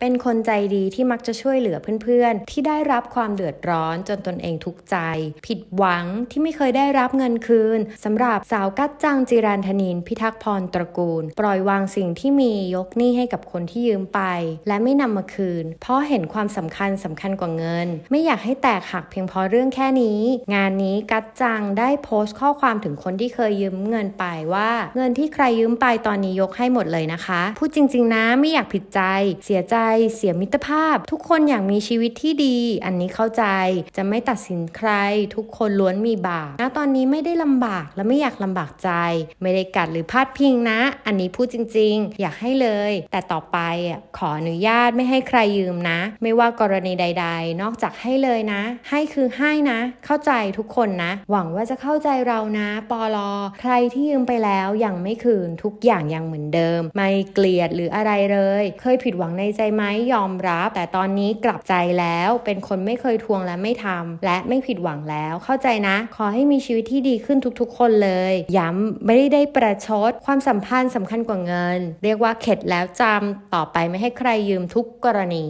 เป็นคนใจดีที่มักจะช่วยเหลือเพื่อนๆ ที่ได้รับความเดือดร้อนจนตนเองทุกข์ใจ ผิดหวังที่ไม่เคยได้รับเงินคืนสำหรับสาวกัจจังจิรันธนิน พิทักษ์พรตระกูล ปล่อยวางสิ่งที่มียกหนี้ให้กับคนที่ยืมไป และไม่นำมาคืน เพราะเห็นความสำคัญสำคัญกว่าเงิน ไม่อยากให้แตกหักเพียงเพราะเรื่องแค่นี้ งานนี้กัจจังได้โพสต์ข้อความถึงคนที่เคยยืมเงินไปว่า เงินที่ใครยืมไปตอนนี้ยกให้หมดเลยนะคะพูดจริง ๆ นะไม่อยากผิดใจเสียใจเสียมิตรภาพ ทุกคนอยากมีชีวิตที่ดี อันนี้เข้าใจจะไม่ตัดสินใคร ทุกคนล้วนมีบาปนะตอนนี้ไม่ได้ลำบากและไม่อยากลำบากใจ ไม่ได้กัดหรือพาดพิงนะ อันนี้พูดจริง ๆ อยากให้เลย แต่ต่อไปขออนุญาตไม่ให้ใครยืมนะ ไม่ว่ากรณีใด ๆ นอกจากให้เลยนะ ให้คือให้นะ เข้าใจทุกคนนะ หวังว่าจะเข้าใจเรานะปอลอใครที่ยืมไปแล้วยังไม่คืนทุกอย่างยังเหมือนเดิม ไม่เกลียดหรืออะไรเลย เคยผิดหวังในใจไหมยอมรับ แต่ตอนนี้กลับใจแล้วเป็นคนไม่เคยทวงและไม่ทำและไม่ผิดหวังแล้ว เข้าใจนะ ขอให้มีชีวิตที่ดีขึ้นทุกๆ คนเลย ย้ำไม่ได้ประชด ความสัมพันธ์สำคัญกว่าเงิน เรียกว่าเข็ดแล้วจำต่อไปไม่ให้ใครยืมทุกกรณี